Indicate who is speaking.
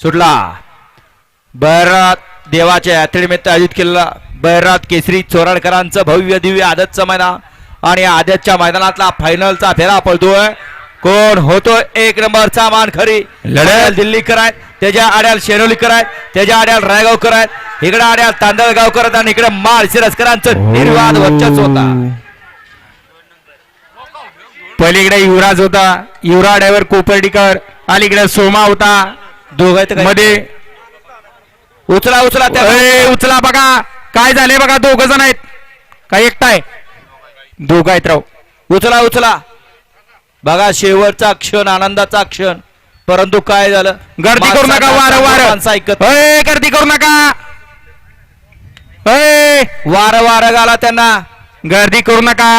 Speaker 1: सुटला. बैरात देवाच्या यात्रेनिमित्त आयोजित केलेला बैरात केसरी चोराडकरांचं भव्य दिव्य आदतचं मैदान आणि आदतच्या मैदानातला फायनलचा फेरा पडतोय कोण होतो एक नंबरचा मान खरी लढ्याल दिल्लीकर आहेत. त्याच्या आड्याल शेरोलीकर आहेत. त्याच्या आड्याल रायगावकर आहेत. इकडे आड्याल तांदळगावकर आहेत आणि इकडे माळ सिरस्करांचं निर्वाद वर्चस्व होता.
Speaker 2: पलीकडे युवराज होता. युवराज ड्रायव्हर कोपर्डीकर. अलीकडे सोमा होता. मध्ये.
Speaker 1: उचला उचला त्या
Speaker 2: उचला बघा. काय झाले बघा दोघ जण आहेत. काय एकटाय दोघ आहेत राव.
Speaker 1: उचला उचला. बघा शेवटचा क्षण आनंदाचा क्षण. परंतु काय झालं?
Speaker 2: गर्दी करू नका वार
Speaker 1: माणसं ऐकत
Speaker 2: गर्दी करू नका. अय,
Speaker 1: वार वार गाला त्यांना.
Speaker 2: गर्दी करू नका.